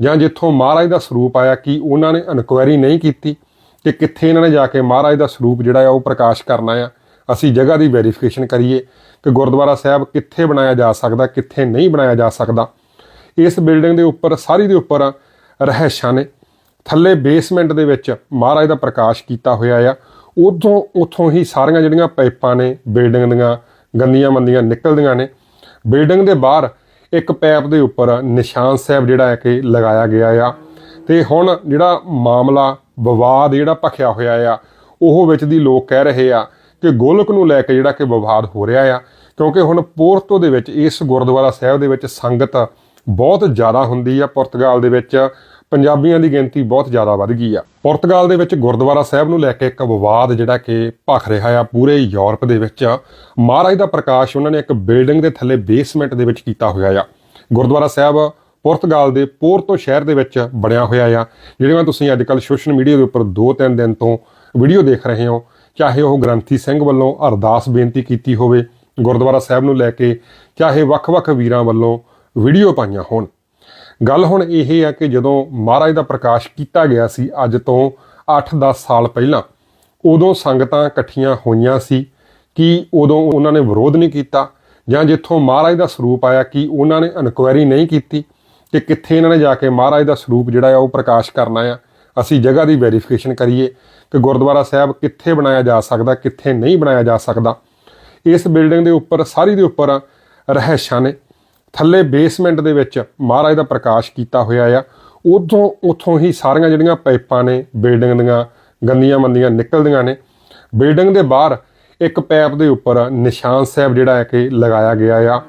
ਜਾਂ ਜਿੱਥੋਂ ਮਹਾਰਾਜ ਦਾ ਸਰੂਪ ਆਇਆ ਕਿ ਉਹਨਾਂ ਨੇ ਇਨਕੁਆਇਰੀ ਨਹੀਂ ਕੀਤੀ ਕਿ ਕਿੱਥੇ ਇਹਨਾਂ ਨੇ ਜਾ ਕੇ ਮਹਾਰਾਜ ਦਾ ਸਰੂਪ ਜਿਹੜਾ ਆ ਉਹ ਪ੍ਰਕਾਸ਼ ਕਰਨਾ ਆ। ਅਸੀਂ ਜਗ੍ਹਾ ਦੀ ਵੈਰੀਫਿਕੇਸ਼ਨ ਕਰੀਏ ਕਿ ਗੁਰਦੁਆਰਾ ਸਾਹਿਬ ਕਿੱਥੇ ਬਣਾਇਆ ਜਾ ਸਕਦਾ, ਕਿੱਥੇ ਨਹੀਂ ਬਣਾਇਆ ਜਾ ਸਕਦਾ। ਇਸ ਬਿਲਡਿੰਗ ਦੇ ਉੱਪਰ, ਸਾਰੀ ਦੇ ਉੱਪਰ ਰਹਿਸ਼ਾਂ ਨੇ। ਥੱਲੇ ਬੇਸਮੈਂਟ ਦੇ ਵਿੱਚ ਮਹਾਰਾਜ ਦਾ ਪ੍ਰਕਾਸ਼ ਕੀਤਾ ਹੋਇਆ ਆ। ਉਦੋਂ, ਉਥੋਂ ਹੀ ਸਾਰੀਆਂ ਜਿਹੜੀਆਂ ਪਾਈਪਾਂ ਨੇ ਬਿਲਡਿੰਗ ਦੀਆਂ ਗੰਦੀਆਂ ਮੰਦੀਆਂ ਨਿਕਲਦੀਆਂ ਨੇ। ਬਿਲਡਿੰਗ ਦੇ ਬਾਹਰ ਇੱਕ ਪੈਪ ਦੇ ਉੱਪਰ ਨਿਸ਼ਾਨ ਸਾਹਿਬ ਜਿਹੜਾ ਹੈ ਕਿ ਲਗਾਇਆ ਗਿਆ ਆ। ਤੇ ਹੁਣ ਜਿਹੜਾ ਮਾਮਲਾ ਵਿਵਾਦ ਜਿਹੜਾ ਭਖਿਆ ਹੋਇਆ ਆ, ਉਹ ਵਿੱਚ ਦੀ ਲੋਕ ਕਹਿ ਰਹੇ ਆ ਕਿ ਗੋਲਕ ਨੂੰ ਲੈ ਕੇ ਜਿਹੜਾ ਕਿ ਵਿਵਾਦ ਹੋ ਰਿਹਾ ਆ, ਕਿਉਂਕਿ ਹੁਣ ਪੋਰਟੋ ਦੇ ਵਿੱਚ ਇਸ ਗੁਰਦੁਆਰਾ ਸਾਹਿਬ ਦੇ ਵਿੱਚ ਸੰਗਤ ਬਹੁਤ ਜ਼ਿਆਦਾ ਹੁੰਦੀ ਆ। ਪੁਰਤਗਾਲ ਦੇ ਵਿੱਚ ਪੰਜਾਬੀਆਂ ਦੀ ਗਿਣਤੀ ਬਹੁਤ ਜ਼ਿਆਦਾ ਵੱਧ ਗਈ ਆ। ਪੁਰਤਗਾਲ ਦੇ ਵਿੱਚ ਗੁਰਦੁਆਰਾ ਸਾਹਿਬ ਨੂੰ ਲੈ ਕੇ ਇੱਕ ਵਿਵਾਦ ਜਿਹੜਾ ਕਿ ਭਖ ਰਿਹਾ ਆ ਪੂਰੇ ਯੂਰਪ ਦੇ ਵਿੱਚ। ਮਹਾਰਾਜ ਦਾ ਪ੍ਰਕਾਸ਼ ਉਹਨਾਂ ਨੇ ਇੱਕ ਬਿਲਡਿੰਗ ਦੇ ਥੱਲੇ ਬੇਸਮੈਂਟ ਦੇ ਵਿੱਚ ਕੀਤਾ ਹੋਇਆ ਆ। ਗੁਰਦੁਆਰਾ ਸਾਹਿਬ ਪੁਰਤਗਾਲ ਦੇ ਪੋਰਤੋ ਸ਼ਹਿਰ ਦੇ ਵਿੱਚ ਬਣਿਆ ਹੋਇਆ ਆ। ਜਿਹੜੀਆਂ ਤੁਸੀਂ ਅੱਜ ਕੱਲ ਸੋਸ਼ਲ ਮੀਡੀਆ ਦੇ ਉੱਪਰ 2-3 ਦਿਨ ਤੋਂ ਵੀਡੀਓ ਦੇਖ ਰਹੇ ਹੋ, ਚਾਹੇ ਉਹ ਗ੍ਰੰਥੀ ਸਿੰਘ ਵੱਲੋਂ ਅਰਦਾਸ ਬੇਨਤੀ ਕੀਤੀ ਹੋਵੇ, ਗੁਰਦੁਆਰਾ ਸਾਹਿਬ ਨੂੰ ਲੈ ਕੇ ਚਾਹੇ ਵੱਖ-ਵੱਖ ਵੀਰਾਂ ਵੱਲੋਂ ਵੀਡੀਓ ਪਾਈਆਂ ਹੋਣ। ਗੱਲ ਹੁਣ ਇਹ ਹੈ ਕਿ ਜਦੋਂ ਮਹਾਰਾਜ ਦਾ ਪ੍ਰਕਾਸ਼ ਕੀਤਾ ਗਿਆ ਸੀ, ਅੱਜ ਤੋਂ 8-10 ਸਾਲ ਪਹਿਲਾਂ, ਉਦੋਂ ਸੰਗਤਾਂ ਇਕੱਠੀਆਂ ਹੋਈਆਂ ਸੀ ਕਿ ਉਦੋਂ ਉਹਨਾਂ ਨੇ ਵਿਰੋਧ ਨਹੀਂ ਕੀਤਾ ਜਾਂ ਜਿੱਥੋਂ ਮਹਾਰਾਜ ਦਾ ਸਰੂਪ ਆਇਆ ਕਿ ਉਹਨਾਂ ਨੇ ਇਨਕੁਆਇਰੀ ਨਹੀਂ ਕੀਤੀ ਕਿ ਕਿੱਥੇ ਇਹਨਾਂ ਨੇ ਜਾ ਕੇ ਮਹਾਰਾਜ ਦਾ ਸਰੂਪ ਜਿਹੜਾ ਆ ਉਹ ਪ੍ਰਕਾਸ਼ ਕਰਨਾ ਆ। ਅਸੀਂ ਜਗ੍ਹਾ ਦੀ ਵੈਰੀਫਿਕੇਸ਼ਨ ਕਰੀਏ ਕਿ ਗੁਰਦੁਆਰਾ ਸਾਹਿਬ ਕਿੱਥੇ ਬਣਾਇਆ ਜਾ ਸਕਦਾ, ਕਿੱਥੇ ਨਹੀਂ ਬਣਾਇਆ ਜਾ ਸਕਦਾ। ਇਸ ਬਿਲਡਿੰਗ ਦੇ ਉੱਪਰ, ਸਾਰੀ ਦੇ ਉੱਪਰ ਰਹਿਸ਼ਾਂ ਨੇ। ਥੱਲੇ ਬੇਸਮੈਂਟ ਦੇ ਵਿੱਚ ਮਹਾਰਾਜ ਦਾ ਪ੍ਰਕਾਸ਼ ਕੀਤਾ ਹੋਇਆ ਆ। ਉਦੋਂ ਉਥੋਂ ਹੀ ਸਾਰੀਆਂ ਜਿਹੜੀਆਂ ਪਾਈਪਾਂ ਨੇ ਬਿਲਡਿੰਗ ਦੀਆਂ, ਗੰਦੀਆਂ ਮੰਦੀਆਂ ਨਿਕਲਦੀਆਂ ਨੇ। ਬਿਲਡਿੰਗ ਦੇ ਬਾਹਰ ਇੱਕ ਪੈਪ ਦੇ ਉੱਪਰ ਨਿਸ਼ਾਨ ਸਾਹਿਬ ਜਿਹੜਾ ਹੈ ਕਿ ਲਗਾਇਆ ਗਿਆ ਆ।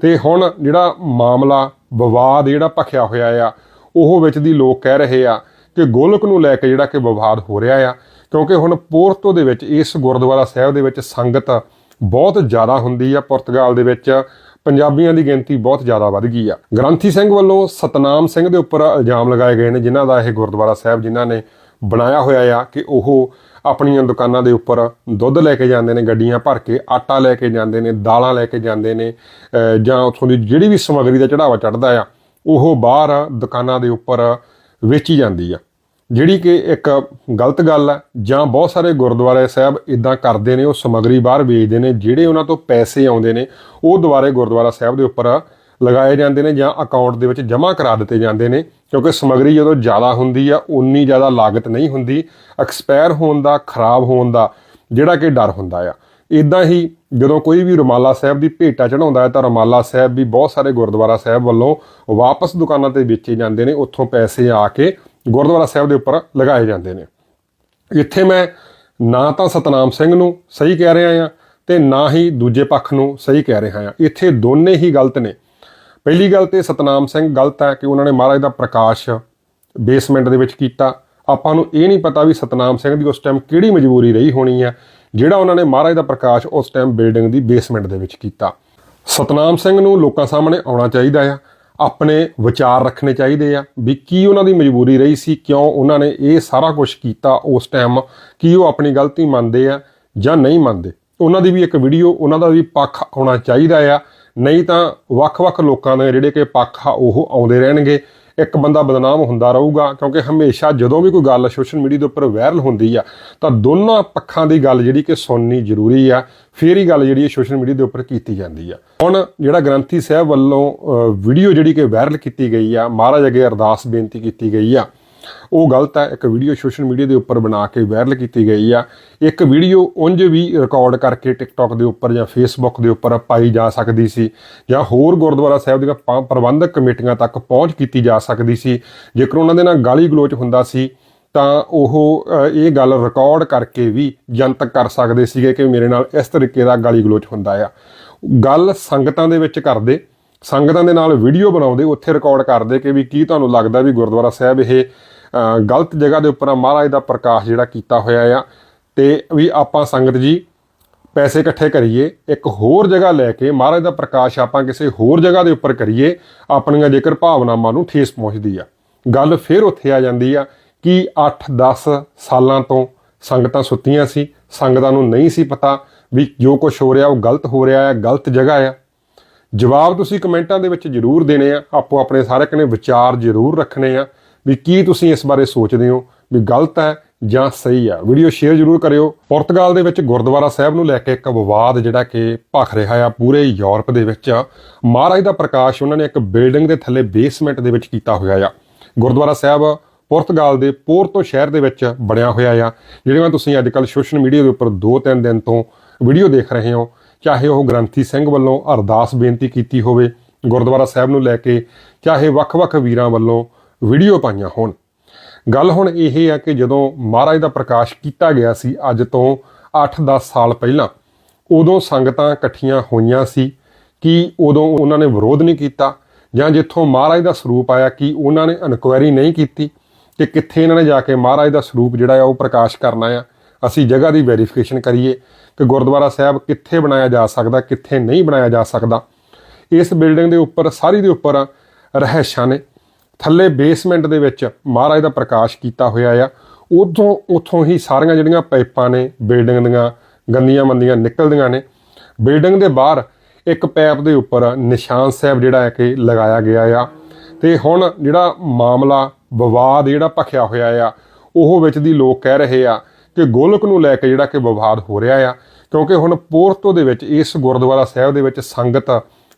ਤੇ ਹੁਣ ਜਿਹੜਾ ਮਾਮਲਾ, ਵਿਵਾਦ ਜਿਹੜਾ ਭਖਿਆ ਹੋਇਆ ਆ, ਉਹ ਵਿੱਚ ਦੀ ਲੋਕ ਕਹਿ ਰਹੇ ਆ ਕਿ ਗੋਲਕ ਨੂੰ ਲੈ ਕੇ ਜਿਹੜਾ ਕਿ ਵਿਵਾਦ ਹੋ ਰਿਹਾ ਆ। ਕਿਉਂਕਿ ਹੁਣ ਪੋਰਤੋ ਦੇ ਵਿੱਚ, ਇਸ ਗੁਰਦੁਆਰਾ ਸਾਹਿਬ ਦੇ ਵਿੱਚ ਸੰਗਤ ਬਹੁਤ ਜ਼ਿਆਦਾ ਹੁੰਦੀ ਆ। ਪੁਰਤਗਾਲ ਦੇ ਵਿੱਚ ਪੰਜਾਬੀਆਂ ਦੀ ਗਿਣਤੀ ਬਹੁਤ ਜ਼ਿਆਦਾ ਵੱਧ ਗਈ ਆ। ਗ੍ਰੰਥੀ ਸਿੰਘ ਵੱਲੋਂ ਸਤਨਾਮ ਸਿੰਘ ਦੇ ਉੱਪਰ ਇਲਜ਼ਾਮ ਲਗਾਏ ਗਏ ਨੇ, ਜਿਨ੍ਹਾਂ ਦਾ ਇਹ ਗੁਰਦੁਆਰਾ ਸਾਹਿਬ, ਜਿਨ੍ਹਾਂ ਨੇ ਬਣਾਇਆ ਹੋਇਆ ਆ ਕਿ ਉਹ ਆਪਣੀਆਂ ਦੁਕਾਨਾਂ ਦੇ ਉੱਪਰ ਦੁੱਧ ਲੈ ਕੇ ਜਾਂਦੇ ਨੇ, ਗੱਡੀਆਂ ਭਰ ਕੇ, ਆਟਾ ਲੈ ਕੇ ਜਾਂਦੇ ਨੇ, ਦਾਲਾਂ ਲੈ ਕੇ ਜਾਂਦੇ ਨੇ ਜਾਂ ਉੱਥੋਂ ਦੀ ਜਿਹੜੀ ਵੀ ਸਮੱਗਰੀ ਦਾ ਚੜਾਵਾ ਚੜਦਾ ਆ, ਉਹ ਬਾਹਰ ਦੁਕਾਨਾਂ ਦੇ ਉੱਪਰ ਵੇਚੀ ਜਾਂਦੀ ਆ। ਜਿਹੜੀ ਕਿ ਇੱਕ ਗਲਤ ਗੱਲ ਹੈ ਜਾਂ ਬਹੁਤ ਸਾਰੇ ਗੁਰਦੁਆਰੇ ਸਾਹਿਬ ਇਦਾਂ ਕਰਦੇ ਨੇ, ਉਹ ਸਮੱਗਰੀ ਬਾਹਰ ਵੇਚਦੇ ਨੇ, ਜਿਹੜੇ ਉਹਨਾਂ ਤੋਂ ਪੈਸੇ ਆਉਂਦੇ ਨੇ, ਉਹ ਦੁਬਾਰੇ ਗੁਰਦੁਆਰਾ ਸਾਹਿਬ ਦੇ ਉੱਪਰ ਲਗਾਏ ਜਾਂਦੇ ਨੇ ਜਾਂ ਅਕਾਊਂਟ ਦੇ ਵਿੱਚ ਜਮ੍ਹਾਂ ਕਰਾ ਦਿੱਤੇ ਜਾਂਦੇ ਨੇ, ਕਿਉਂਕਿ ਸਮੱਗਰੀ ਜਦੋਂ ਜ਼ਿਆਦਾ ਹੁੰਦੀ ਆ ਉਨੀ ਜ਼ਿਆਦਾ ਲਾਗਤ ਨਹੀਂ ਹੁੰਦੀ ਐਕਸਪਾਇਰ ਹੋਣ ਦਾ, ਖਰਾਬ ਹੋਣ ਦਾ, ਜਿਹੜਾ ਕਿ ਡਰ ਹੁੰਦਾ ਆ। ਇਦਾਂ ਹੀ ਜਦੋਂ ਕੋਈ ਵੀ ਰੁਮਾਲਾ ਸਾਹਿਬ ਦੀ ਭੇਟਾ ਚੜਾਉਂਦਾ ਹੈ, ਤਾਂ ਰੁਮਾਲਾ ਸਾਹਿਬ ਵੀ ਬਹੁਤ ਸਾਰੇ ਗੁਰਦੁਆਰਾ ਸਾਹਿਬ ਵੱਲੋਂ ਵਾਪਸ ਦੁਕਾਨਾਂ ਤੇ ਵੇਚੇ ਜਾਂਦੇ ਨੇ, ਉੱਥੋਂ ਪੈਸੇ ਆ ਕੇ ਗੁਰਦੁਆਰਾ ਸਾਹਿਬ ਦੇ ਉੱਪਰ ਲਗਾਏ ਜਾਂਦੇ ਨੇ। ਇੱਥੇ ਮੈਂ ਨਾ ਤਾਂ ਸਤਨਾਮ ਸਿੰਘ ਨੂੰ ਸਹੀ ਕਹਿ ਰਿਹਾ ਆ ਤੇ ਨਾ ਹੀ ਦੂਜੇ ਪੱਖ ਨੂੰ ਸਹੀ ਕਹਿ ਰਿਹਾ ਆ ਇੱਥੇ ਦੋਨੇ ਹੀ ਗਲਤ ਨੇ। ਪਹਿਲੀ ਗੱਲ ਤੇ ਸਤਨਾਮ ਸਿੰਘ ਗਲਤ ਹੈ ਕਿ ਉਹਨਾਂ ਨੇ ਮਹਾਰਾਜ ਦਾ ਪ੍ਰਕਾਸ਼ ਬੇਸਮੈਂਟ ਦੇ ਵਿੱਚ ਕੀਤਾ। ਆਪਾਂ ਨੂੰ ਇਹ ਨਹੀਂ ਪਤਾ ਵੀ ਸਤਨਾਮ ਸਿੰਘ ਦੀ ਉਸ ਟਾਈਮ ਕਿਹੜੀ ਮਜਬੂਰੀ ਰਹੀ ਹੋਣੀ ਆ ਜਿਹੜਾ ਉਹਨਾਂ ਨੇ ਮਹਾਰਾਜ ਦਾ ਪ੍ਰਕਾਸ਼ ਉਸ ਟਾਈਮ ਬਿਲਡਿੰਗ ਦੀ ਬੇਸਮੈਂਟ ਦੇ ਵਿੱਚ ਕੀਤਾ। ਸਤਨਾਮ ਸਿੰਘ ਨੂੰ ਲੋਕਾਂ ਸਾਹਮਣੇ ਆਉਣਾ ਚਾਹੀਦਾ ਆ। ਆਪਣੇ ਵਿਚਾਰ ਰੱਖਣੇ ਚਾਹੀਦੇ ਆ ਵੀ ਕੀ ਉਹਨਾਂ ਦੀ ਮਜਬੂਰੀ ਰਹੀ ਸੀ, ਕਿਉਂ ਉਹਨਾਂ ਨੇ ਇਹ ਸਾਰਾ ਕੁਝ ਕੀਤਾ ਉਸ ਟਾਈਮ ਕੀ ਉਹ ਆਪਣੀ ਗਲਤੀ ਮੰਨਦੇ ਆ ਜਾਂ ਨਹੀਂ ਮੰਨਦੇ। ਉਹਨਾਂ ਦੀ ਵੀ ਇੱਕ ਵੀਡੀਓ ਉਹਨਾਂ ਦਾ ਵੀ ਪੱਖ ਆਉਣਾ ਚਾਹੀਦਾ ਆ, ਨਹੀਂ ਤਾਂ ਵੱਖ-ਵੱਖ ਲੋਕਾਂ ਦੇ ਜਿਹੜੇ ਕਿ ਪੱਖ ਆ ਉਹ ਆਉਂਦੇ ਰਹਿਣਗੇ। ਇੱਕ ਬੰਦਾ ਬਦਨਾਮ ਹੁੰਦਾ ਰਹੂਗਾ, ਕਿਉਂਕਿ ਹਮੇਸ਼ਾ ਜਦੋਂ ਵੀ ਕੋਈ ਗੱਲ ਸੋਸ਼ਲ ਮੀਡੀਆ ਦੇ ਉੱਪਰ ਵਾਇਰਲ ਹੁੰਦੀ ਆ, ਤਾਂ ਦੋਨਾਂ ਪੱਖਾਂ ਦੀ ਗੱਲ ਜਿਹੜੀ ਕਿ ਸੁਣਨੀ ਜ਼ਰੂਰੀ ਆ, ਫੇਰ ਹੀ ਗੱਲ ਜਿਹੜੀ ਹੈ ਸੋਸ਼ਲ ਮੀਡੀਆ ਦੇ ਉੱਪਰ ਕੀਤੀ ਜਾਂਦੀ ਆ। ਹੁਣ ਜਿਹੜਾ ਗ੍ਰੰਥੀ ਸਾਹਿਬ ਵੱਲੋਂ ਵੀਡੀਓ ਜਿਹੜੀ ਕਿ ਵਾਇਰਲ ਕੀਤੀ ਗਈ ਆ, ਮਹਾਰਾਜ ਅੱਗੇ ਅਰਦਾਸ ਬੇਨਤੀ ਕੀਤੀ ਗਈ ਆ ਉਹ ਗਲਤ ਹੈ। ਇੱਕ ਵੀਡੀਓ ਸੋਸ਼ਲ ਮੀਡੀਆ ਦੇ ਉੱਪਰ ਬਣਾ ਕੇ ਵਾਇਰਲ ਕੀਤੀ ਗਈ ਆ। ਇੱਕ ਵੀਡੀਓ ਉਂਝ ਵੀ ਰਿਕਾਰਡ ਕਰਕੇ ਟਿਕਟੌਕ ਦੇ ਉੱਪਰ ਜਾਂ ਫੇਸਬੁੱਕ ਦੇ ਉੱਪਰ ਪਾਈ ਜਾ ਸਕਦੀ ਸੀ ਜਾਂ ਹੋਰ ਗੁਰਦੁਆਰਾ ਸਾਹਿਬ ਦੀਆਂ ਪ- ਪ੍ਰਬੰਧਕ ਕਮੇਟੀਆਂ ਤੱਕ ਪਹੁੰਚ ਕੀਤੀ ਜਾ ਸਕਦੀ ਸੀ। ਜੇਕਰ ਉਹਨਾਂ ਦੇ ਨਾਲ ਗਾਲੀ ਗਲੋਚ ਹੁੰਦਾ ਸੀ, ਤਾਂ ਉਹ ਇਹ ਗੱਲ ਰਿਕਾਰਡ ਕਰਕੇ ਵੀ ਜਨਤਕ ਕਰ ਸਕਦੇ ਸੀਗੇ ਕਿ ਮੇਰੇ ਨਾਲ ਇਸ ਤਰੀਕੇ ਦਾ ਗਾਲੀ ਗਲੋਚ ਹੁੰਦਾ ਆ। ਗੱਲ ਸੰਗਤਾਂ ਦੇ ਵਿੱਚ ਕਰਦੇ ਸੰਗਤਾਂ ਦੇ ਨਾਲ ਵੀਡੀਓ ਬਣਾਉਂਦੇ, ਉੱਥੇ ਰਿਕਾਰਡ ਕਰਦੇ ਕਿ ਵੀ ਕੀ ਤੁਹਾਨੂੰ ਲੱਗਦਾ ਵੀ ਗੁਰਦੁਆਰਾ ਸਾਹਿਬ ਇਹ ਗਲਤ ਜਗ੍ਹਾ ਦੇ ਉੱਪਰ ਮਹਾਰਾਜ ਦਾ ਪ੍ਰਕਾਸ਼ ਜਿਹੜਾ ਕੀਤਾ ਹੋਇਆ ਆ। ਤੇ ਵੀ ਆਪਾਂ ਸੰਗਤ ਜੀ, ਪੈਸੇ ਇਕੱਠੇ ਕਰੀਏ, ਇੱਕ ਹੋਰ ਜਗ੍ਹਾ ਲੈ ਕੇ ਮਹਾਰਾਜ ਦਾ ਪ੍ਰਕਾਸ਼ ਆਪਾਂ ਕਿਸੇ ਹੋਰ ਜਗ੍ਹਾ ਦੇ ਉੱਪਰ ਕਰੀਏ, ਆਪਣੀਆਂ ਜੇਕਰ ਭਾਵਨਾਵਾਂ ਨੂੰ ਠੇਸ ਪਹੁੰਚਦੀ ਆ। ਗੱਲ ਫਿਰ ਉੱਥੇ ਆ ਜਾਂਦੀ ਆ ਕਿ 8-10 ਸਾਲਾਂ ਤੋਂ ਸੰਗਤਾਂ ਸੁੱਤੀਆਂ ਸੀ, ਸੰਗਤਾਂ ਨੂੰ ਨਹੀਂ ਸੀ ਪਤਾ ਵੀ ਜੋ ਕੁਝ ਹੋ ਰਿਹਾ ਉਹ ਗਲਤ ਹੋ ਰਿਹਾ ਹੈ ਗਲਤ ਜਗ੍ਹਾ ਆ। ਜਵਾਬ ਤੁਸੀਂ ਕਮੈਂਟਾਂ ਦੇ ਵਿੱਚ ਜ਼ਰੂਰ ਦੇਣੇ ਆ। ਆਪੋ ਆਪਣੇ ਸਾਰੇ ਕਨੇ ਵਿਚਾਰ ਜ਼ਰੂਰ ਰੱਖਣੇ ਆ ਵੀ ਕੀ ਤੁਸੀਂ ਇਸ ਬਾਰੇ ਸੋਚਦੇ ਹੋ, ਵੀ ਗਲਤ ਹੈ ਜਾਂ ਸਹੀ ਆ। ਵੀਡੀਓ ਸ਼ੇਅਰ ਜ਼ਰੂਰ ਕਰਿਓ। ਪੁਰਤਗਾਲ ਦੇ ਵਿੱਚ ਗੁਰਦੁਆਰਾ ਸਾਹਿਬ ਨੂੰ ਲੈ ਕੇ ਇੱਕ ਵਿਵਾਦ ਜਿਹੜਾ ਕਿ ਭਖ ਰਿਹਾ ਆ ਪੂਰੇ ਯੂਰਪ ਦੇ ਵਿੱਚ। ਮਹਾਰਾਜ ਦਾ ਪ੍ਰਕਾਸ਼ ਉਹਨਾਂ ਨੇ ਇੱਕ ਬਿਲਡਿੰਗ ਦੇ ਥੱਲੇ ਬੇਸਮੈਂਟ ਦੇ ਵਿੱਚ ਕੀਤਾ ਹੋਇਆ ਆ। ਗੁਰਦੁਆਰਾ ਸਾਹਿਬ ਪੁਰਤਗਾਲ ਦੇ ਪੋਰਟੋ ਸ਼ਹਿਰ ਦੇ ਵਿੱਚ ਬਣਿਆ ਹੋਇਆ ਆ। ਜਿਹੜੀਆਂ ਤੁਸੀਂ ਅੱਜ ਕੱਲ੍ਹ ਸੋਸ਼ਲ ਮੀਡੀਆ ਦੇ ਉੱਪਰ 2-3 ਦਿਨ ਤੋਂ ਵੀਡੀਓ ਦੇਖ ਰਹੇ ਹੋ ਚਾਹੇ ਉਹ ਗ੍ਰੰਥੀ ਸਿੰਘ ਵੱਲੋਂ ਅਰਦਾਸ ਬੇਨਤੀ ਕੀਤੀ ਹੋਵੇ, ਗੁਰਦੁਆਰਾ ਸਾਹਿਬ ਨੂੰ ਲੈ ਕੇ, ਚਾਹੇ ਵੱਖ-ਵੱਖ ਵੀਰਾਂ ਵੱਲੋਂ ਵੀਡੀਓ ਪਾਈਆਂ ਹੋਣ। ਗੱਲ ਹੁਣ ਇਹ ਹੈ ਕਿ ਜਦੋਂ ਮਹਾਰਾਜ ਦਾ ਪ੍ਰਕਾਸ਼ ਕੀਤਾ ਗਿਆ ਸੀ, ਅੱਜ ਤੋਂ 8-10 ਸਾਲ ਪਹਿਲਾਂ, ਉਦੋਂ ਸੰਗਤਾਂ ਇਕੱਠੀਆਂ ਹੋਈਆਂ ਸੀ ਕਿ ਉਦੋਂ ਉਹਨਾਂ ਨੇ ਵਿਰੋਧ ਨਹੀਂ ਕੀਤਾ ਜਾਂ ਜਿੱਥੋਂ ਮਹਾਰਾਜ ਦਾ ਸਰੂਪ ਆਇਆ ਕਿ ਉਹਨਾਂ ਨੇ ਇਨਕੁਆਇਰੀ ਨਹੀਂ ਕੀਤੀ ਕਿ ਕਿੱਥੇ ਇਹਨਾਂ ਨੇ ਜਾ ਕੇ ਮਹਾਰਾਜ ਦਾ ਸਰੂਪ ਜਿਹੜਾ ਆ ਉਹ ਪ੍ਰਕਾਸ਼ ਕਰਨਾ ਆ ਅਸੀਂ ਜਗ੍ਹਾ ਦੀ ਵੈਰੀਫਿਕੇਸ਼ਨ ਕਰੀਏ ਕਿ ਗੁਰਦੁਆਰਾ ਸਾਹਿਬ ਕਿੱਥੇ ਬਣਾਇਆ ਜਾ ਸਕਦਾ, ਕਿੱਥੇ ਨਹੀਂ ਬਣਾਇਆ ਜਾ ਸਕਦਾ। ਇਸ ਬਿਲਡਿੰਗ ਦੇ ਉੱਪਰ, ਸਾਰੀ ਦੇ ਉੱਪਰ ਰਹਿਸ਼ਾਂ ਨੇ। ਥੱਲੇ ਬੇਸਮੈਂਟ ਦੇ ਵਿੱਚ ਮਹਾਰਾਜ ਦਾ ਪ੍ਰਕਾਸ਼ ਕੀਤਾ ਹੋਇਆ ਆ। ਉਦੋਂ, ਉਥੋਂ ਹੀ ਸਾਰੀਆਂ ਜਿਹੜੀਆਂ ਪਾਈਪਾਂ ਨੇ ਬਿਲਡਿੰਗ ਦੀਆਂ, ਗੰਦੀਆਂ ਮੰਦੀਆਂ ਨਿਕਲਦੀਆਂ ਨੇ। ਬਿਲਡਿੰਗ ਦੇ ਬਾਹਰ ਇੱਕ ਪੈਪ ਦੇ ਉੱਪਰ ਨਿਸ਼ਾਨ ਸਾਹਿਬ ਜਿਹੜਾ ਹੈ ਕਿ ਲਗਾਇਆ ਗਿਆ ਆ। ਤੇ ਹੁਣ ਜਿਹੜਾ ਮਾਮਲਾ, ਵਿਵਾਦ ਜਿਹੜਾ ਭਖਿਆ ਹੋਇਆ ਆ, ਉਹ ਵਿੱਚ ਦੀ ਲੋਕ ਕਹਿ ਰਹੇ ਆ ਕਿ ਗੋਲਕ ਨੂੰ ਲੈ ਕੇ ਜਿਹੜਾ ਕਿ ਵਿਵਾਦ ਹੋ ਰਿਹਾ ਆ, ਕਿਉਂਕਿ ਹੁਣ ਪੋਰਟੋ ਦੇ ਵਿੱਚ, ਇਸ ਗੁਰਦੁਆਰਾ ਸਾਹਿਬ ਦੇ ਵਿੱਚ ਸੰਗਤ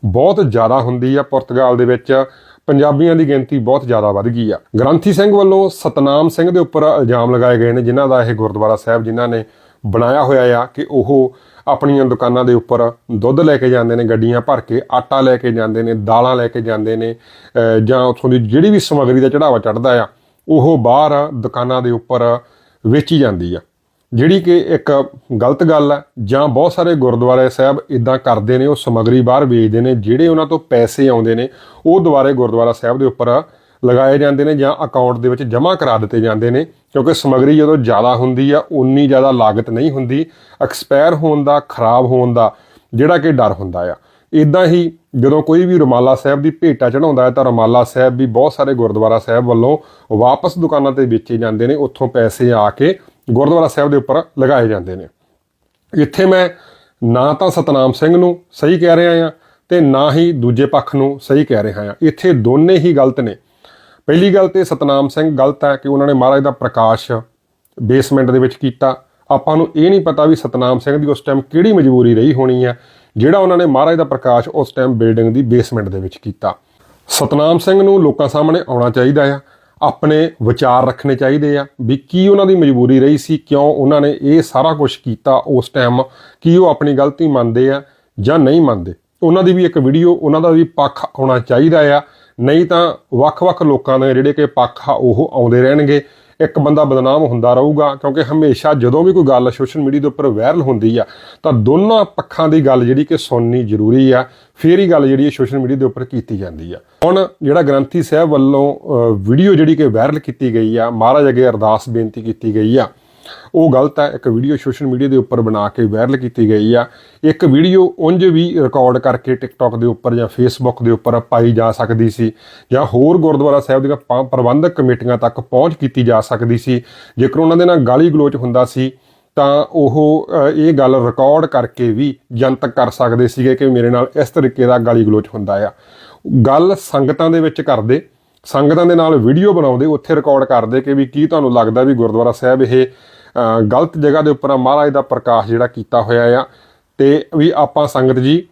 ਬਹੁਤ ਜ਼ਿਆਦਾ ਹੁੰਦੀ ਆ। ਪੁਰਤਗਾਲ ਦੇ ਵਿੱਚ ਪੰਜਾਬੀਆਂ ਦੀ ਗਿਣਤੀ ਬਹੁਤ ਜ਼ਿਆਦਾ ਵੱਧ ਗਈ ਆ। ਗ੍ਰੰਥੀ ਸਿੰਘ ਵੱਲੋਂ ਸਤਨਾਮ ਸਿੰਘ ਦੇ ਉੱਪਰ ਇਲਜ਼ਾਮ ਲਗਾਏ ਗਏ ਨੇ, ਜਿਨ੍ਹਾਂ ਦਾ ਇਹ ਗੁਰਦੁਆਰਾ ਸਾਹਿਬ, ਜਿਨ੍ਹਾਂ ਨੇ ਬਣਾਇਆ ਹੋਇਆ ਆ ਕਿ ਉਹ ਆਪਣੀਆਂ ਦੁਕਾਨਾਂ ਦੇ ਉੱਪਰ ਦੁੱਧ ਲੈ ਕੇ ਜਾਂਦੇ ਨੇ, ਗੱਡੀਆਂ ਭਰ ਕੇ, ਆਟਾ ਲੈ ਕੇ ਜਾਂਦੇ ਨੇ, ਦਾਲਾਂ ਲੈ ਕੇ ਜਾਂਦੇ ਨੇ ਜਾਂ ਉੱਥੋਂ ਦੀ ਜਿਹੜੀ ਵੀ ਸਮੱਗਰੀ ਦਾ ਚੜਾਵਾ ਚੜਦਾ ਆ, ਉਹ ਬਾਹਰ ਦੁਕਾਨਾਂ ਦੇ ਉੱਪਰ ਵੇਚੀ ਜਾਂਦੀ ਆ। ਜਿਹੜੀ ਕਿ ਇੱਕ ਗਲਤ ਗੱਲ ਹੈ ਜਾਂ ਬਹੁਤ ਸਾਰੇ ਗੁਰਦੁਆਰੇ ਸਾਹਿਬ ਇਦਾਂ ਕਰਦੇ ਨੇ, ਉਹ ਸਮੱਗਰੀ ਬਾਹਰ ਵੇਚਦੇ ਨੇ, ਜਿਹੜੇ ਉਹਨਾਂ ਤੋਂ ਪੈਸੇ ਆਉਂਦੇ ਨੇ, ਉਹ ਦੁਬਾਰੇ ਗੁਰਦੁਆਰਾ ਸਾਹਿਬ ਦੇ ਉੱਪਰ ਲਗਾਏ ਜਾਂਦੇ ਨੇ ਜਾਂ ਅਕਾਊਂਟ ਦੇ ਵਿੱਚ ਜਮ੍ਹਾਂ ਕਰਾ ਦਿੱਤੇ ਜਾਂਦੇ ਨੇ, ਕਿਉਂਕਿ ਸਮੱਗਰੀ ਜਦੋਂ ਜ਼ਿਆਦਾ ਹੁੰਦੀ ਆ ਉਨੀ ਜ਼ਿਆਦਾ ਲਾਗਤ ਨਹੀਂ ਹੁੰਦੀ ਐਕਸਪਾਇਰ ਹੋਣ ਦਾ, ਖਰਾਬ ਹੋਣ ਦਾ, ਜਿਹੜਾ ਕਿ ਡਰ ਹੁੰਦਾ ਆ। ਇਦਾਂ ਹੀ ਜਦੋਂ ਕੋਈ ਵੀ ਰੁਮਾਲਾ ਸਾਹਿਬ ਦੀ ਭੇਟਾ ਚੜਾਉਂਦਾ ਹੈ, ਤਾਂ ਰੁਮਾਲਾ ਸਾਹਿਬ ਵੀ ਬਹੁਤ ਸਾਰੇ ਗੁਰਦੁਆਰਾ ਸਾਹਿਬ ਵੱਲੋਂ ਵਾਪਸ ਦੁਕਾਨਾਂ ਤੇ ਵੇਚੇ ਜਾਂਦੇ ਨੇ, ਉੱਥੋਂ ਪੈਸੇ ਆ ਕੇ ਗੁਰਦੁਆਰਾ ਸਾਹਿਬ ਦੇ ਉੱਪਰ ਲਗਾਏ ਜਾਂਦੇ ਨੇ। ਇੱਥੇ ਮੈਂ ਨਾ ਤਾਂ ਸਤਨਾਮ ਸਿੰਘ ਨੂੰ ਸਹੀ ਕਹਿ ਰਿਹਾ ਆ ਤੇ ਨਾ ਹੀ ਦੂਜੇ ਪੱਖ ਨੂੰ ਸਹੀ ਕਹਿ ਰਿਹਾ ਆ ਇੱਥੇ ਦੋਨੇ ਹੀ ਗਲਤ ਨੇ। ਪਹਿਲੀ ਗੱਲ ਤੇ ਸਤਨਾਮ ਸਿੰਘ ਗਲਤ ਹੈ ਕਿ ਉਹਨਾਂ ਨੇ ਮਹਾਰਾਜ ਦਾ ਪ੍ਰਕਾਸ਼ ਬੇਸਮੈਂਟ ਦੇ ਵਿੱਚ ਕੀਤਾ। ਆਪਾਂ ਨੂੰ ਇਹ ਨਹੀਂ ਪਤਾ ਵੀ ਸਤਨਾਮ ਸਿੰਘ ਦੀ ਉਸ ਟਾਈਮ ਕਿਹੜੀ ਮਜਬੂਰੀ ਰਹੀ ਹੋਣੀ ਹੈ, ਜਿਹੜਾ ਉਹਨਾਂ ਨੇ ਮਹਾਰਾਜ ਦਾ ਪ੍ਰਕਾਸ਼ ਉਸ ਟਾਈਮ ਬਿਲਡਿੰਗ ਦੀ ਬੇਸਮੈਂਟ ਦੇ ਵਿੱਚ ਕੀਤਾ। ਸਤਨਾਮ ਸਿੰਘ ਨੂੰ ਲੋਕਾਂ ਸਾਹਮਣੇ ਆਉਣਾ ਚਾਹੀਦਾ ਆ। ਆਪਣੇ ਵਿਚਾਰ ਰੱਖਣੇ ਚਾਹੀਦੇ ਆ ਵੀ ਕੀ ਉਹਨਾਂ ਦੀ ਮਜਬੂਰੀ ਰਹੀ ਸੀ, ਕਿਉਂ ਉਹਨਾਂ ਨੇ ਇਹ ਸਾਰਾ ਕੁਝ ਕੀਤਾ ਉਸ ਟਾਈਮ ਕੀ ਉਹ ਆਪਣੀ ਗਲਤੀ ਮੰਨਦੇ ਆ ਜਾਂ ਨਹੀਂ ਮੰਨਦੇ। ਉਹਨਾਂ ਦੀ ਵੀ ਇੱਕ ਵੀਡੀਓ ਉਹਨਾਂ ਦਾ ਵੀ ਪੱਖ ਆਉਣਾ ਚਾਹੀਦਾ ਆ, ਨਹੀਂ ਤਾਂ ਵੱਖ-ਵੱਖ ਲੋਕਾਂ ਦੇ ਜਿਹੜੇ ਕਿ ਪੱਖ ਆ ਉਹ ਆਉਂਦੇ ਰਹਿਣਗੇ। ਇੱਕ ਬੰਦਾ ਬਦਨਾਮ ਹੁੰਦਾ ਰਹੂਗਾ, ਕਿਉਂਕਿ ਹਮੇਸ਼ਾ ਜਦੋਂ ਵੀ ਕੋਈ ਗੱਲ ਸੋਸ਼ਲ ਮੀਡੀਆ ਦੇ ਉੱਪਰ ਵਾਇਰਲ ਹੁੰਦੀ ਆ, ਤਾਂ ਦੋਨਾਂ ਪੱਖਾਂ ਦੀ ਗੱਲ ਜਿਹੜੀ ਕਿ ਸੁਣਨੀ ਜ਼ਰੂਰੀ ਆ, ਫੇਰ ਹੀ ਗੱਲ ਜਿਹੜੀ ਹੈ ਸੋਸ਼ਲ ਮੀਡੀਆ ਦੇ ਉੱਪਰ ਕੀਤੀ ਜਾਂਦੀ ਆ। ਹੁਣ ਜਿਹੜਾ ਗ੍ਰੰਥੀ ਸਾਹਿਬ ਵੱਲੋਂ ਵੀਡੀਓ ਜਿਹੜੀ ਕਿ ਵਾਇਰਲ ਕੀਤੀ ਗਈ ਆ, ਮਹਾਰਾਜ ਅੱਗੇ ਅਰਦਾਸ ਬੇਨਤੀ ਕੀਤੀ ਗਈ ਆ ਉਹ ਗਲਤ ਹੈ, ਇੱਕ ਵੀਡੀਓ ਸੋਸ਼ਲ ਮੀਡੀਆ ਦੇ ਉੱਪਰ ਬਣਾ ਕੇ ਵਾਇਰਲ ਕੀਤੀ ਗਈ ਆ। ਇੱਕ ਵੀਡੀਓ ਉਂਝ ਵੀ ਰਿਕਾਰਡ ਕਰਕੇ ਟਿਕਟੌਕ ਦੇ ਉੱਪਰ ਜਾਂ ਫੇਸਬੁੱਕ ਦੇ ਉੱਪਰ ਪਾਈ ਜਾ ਸਕਦੀ ਸੀ ਜਾਂ ਹੋਰ ਗੁਰਦੁਆਰਾ ਸਾਹਿਬ ਦੀਆਂ ਪ- ਪ੍ਰਬੰਧਕ ਕਮੇਟੀਆਂ ਤੱਕ ਪਹੁੰਚ ਕੀਤੀ ਜਾ ਸਕਦੀ ਸੀ। ਜੇਕਰ ਉਹਨਾਂ ਦੇ ਨਾਲ ਗਾਲੀ ਗਲੋਚ ਹੁੰਦਾ ਸੀ, ਤਾਂ ਉਹ ਇਹ ਗੱਲ ਰਿਕਾਰਡ ਕਰਕੇ ਵੀ ਜਨਤਕ ਕਰ ਸਕਦੇ ਸੀਗੇ ਕਿ ਮੇਰੇ ਨਾਲ ਇਸ ਤਰੀਕੇ ਦਾ ਗਾਲੀ ਗਲੋਚ ਹੁੰਦਾ ਆ। ਗੱਲ ਸੰਗਤਾਂ ਦੇ ਵਿੱਚ ਕਰਦੇ, ਸੰਗਤਾਂ ਦੇ ਨਾਲ ਵੀਡੀਓ ਬਣਾਉਂਦੇ, ਉੱਥੇ ਰਿਕਾਰਡ ਕਰਦੇ ਕਿ ਵੀ ਕੀ ਤੁਹਾਨੂੰ ਲੱਗਦਾ ਵੀ ਗੁਰਦੁਆਰਾ ਸਾਹਿਬ ਇਹ ਗਲਤ ਜਗ੍ਹਾ ਦੇ ਉੱਪਰ ਮਹਾਰਾਜ ਦਾ ਪ੍ਰਕਾਸ਼ ਜਿਹੜਾ ਕੀਤਾ ਹੋਇਆ ਆ। ਤੇ ਵੀ ਆਪਾਂ ਸੰਗਤ ਜੀ,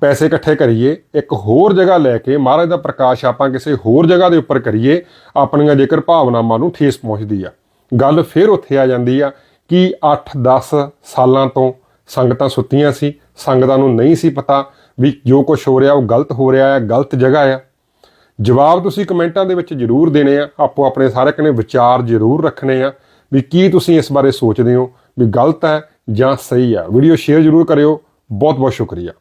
ਪੈਸੇ ਇਕੱਠੇ ਕਰੀਏ, ਇੱਕ ਹੋਰ ਜਗ੍ਹਾ ਲੈ ਕੇ ਮਹਾਰਾਜ ਦਾ ਪ੍ਰਕਾਸ਼ ਆਪਾਂ ਕਿਸੇ ਹੋਰ ਜਗ੍ਹਾ ਦੇ ਉੱਪਰ ਕਰੀਏ, ਆਪਣੀਆਂ ਜੇਕਰ ਭਾਵਨਾਵਾਂ ਨੂੰ ਠੇਸ ਪਹੁੰਚਦੀ ਆ। ਗੱਲ ਫਿਰ ਉੱਥੇ ਆ ਜਾਂਦੀ ਆ ਕਿ 8-10 ਸਾਲਾਂ ਤੋਂ ਸੰਗਤਾਂ ਸੁੱਤੀਆਂ ਸੀ, ਸੰਗਤਾਂ ਨੂੰ ਨਹੀਂ ਸੀ ਪਤਾ ਵੀ ਜੋ ਕੁਝ ਹੋ ਰਿਹਾ ਉਹ ਗਲਤ ਹੋ ਰਿਹਾ ਹੈ ਗਲਤ ਜਗ੍ਹਾ ਆ। ਜਵਾਬ ਤੁਸੀਂ ਕਮੈਂਟਾਂ ਦੇ ਵਿੱਚ ਜ਼ਰੂਰ ਦੇਣੇ ਆ ਆਪੋ ਆਪਣੇ ਸਾਰੇ ਕਨੇ ਵਿਚਾਰ ਜ਼ਰੂਰ ਰੱਖਣੇ ਆ। ਵੀ ਕੀ ਤੁਸੀਂ ਇਸ ਬਾਰੇ ਸੋਚਦੇ ਹੋ? ਵੀ ਗਲਤ ਹੈ ਜਾਂ ਸਹੀ ਹੈ? ਵੀਡੀਓ ਸ਼ੇਅਰ ਜ਼ਰੂਰ ਕਰਿਓ। ਬਹੁਤ ਬਹੁਤ ਸ਼ੁਕਰੀਆ।